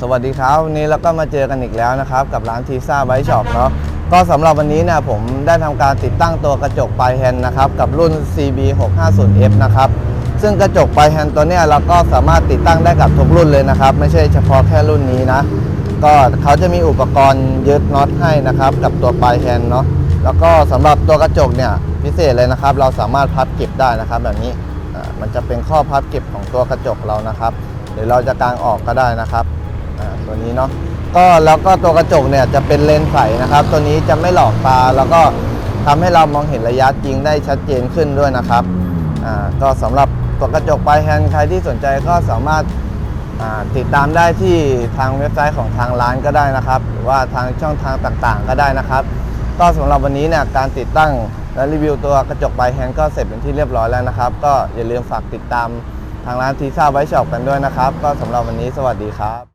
สวัสดีครับวันนี้เราก็มาเจอกันอีกแล้วนะครับ กับร้านทีซ่าไบช็อปเนาะก็สำหรับวันนี้เนี่ยผมได้ทำการติดตั้งตัวกระจกปลายแฮนด์นะครับ กับรุ่น CB 650F นะครับ ซึ่งกระจกปลายแฮนด์ตัวเนี้ยเราก็สามารถติดตั้งได้กับทุกรุ่นเลยนะครับ ไม่ใช่เฉพาะแค่รุ่นนี้นะ ก็เขาจะมีอุปกรณ์ยึดน็อตให้นะครับ กับตัวปลายแฮนด์เนาะแล้วก็สำหรับตัวกระจกเนี่ยพิเศษเลยนะครับ เราสามารถพับเก็บได้นะครับ แบบนี้มันจะเป็นข้อพับเก็บของตัวกระจกเรานะครับหรือเราจะกางออกก็ได้นะครับ ตัวนี้เนาะก็แล้วก็ตัวกระจกเนี่ยจะเป็นเลนส์ใสนะครับ ตัวนี้จะไม่หลอกตาแล้วก็ทำให้เรามองเห็นระยะจริงได้ชัดเจนขึ้นด้วยนะครับอ่าก็สำหรับตัวกระจกปลายแฮนด์ใครที่สนใจก็สามารถอ่าติดตามได้ที่ทางเว็บไซต์ของทางร้านก็ได้นะครับ หรือว่าทางช่องทางต่างๆ ก็ได้นะครับ ก็สำหรับวันนี้เนี่ยการติดตั้งและรีวิวตัวกระจกปลายแฮนด์ก็เสร็จเป็นที่เรียบร้อยแล้วนะครับ ก็อย่าลืมฝากติดตามทางร้านทีซ่าไว้ช็อปกันด้วยนะครับ ก็สำหรับวันนี้สวัสดีครับ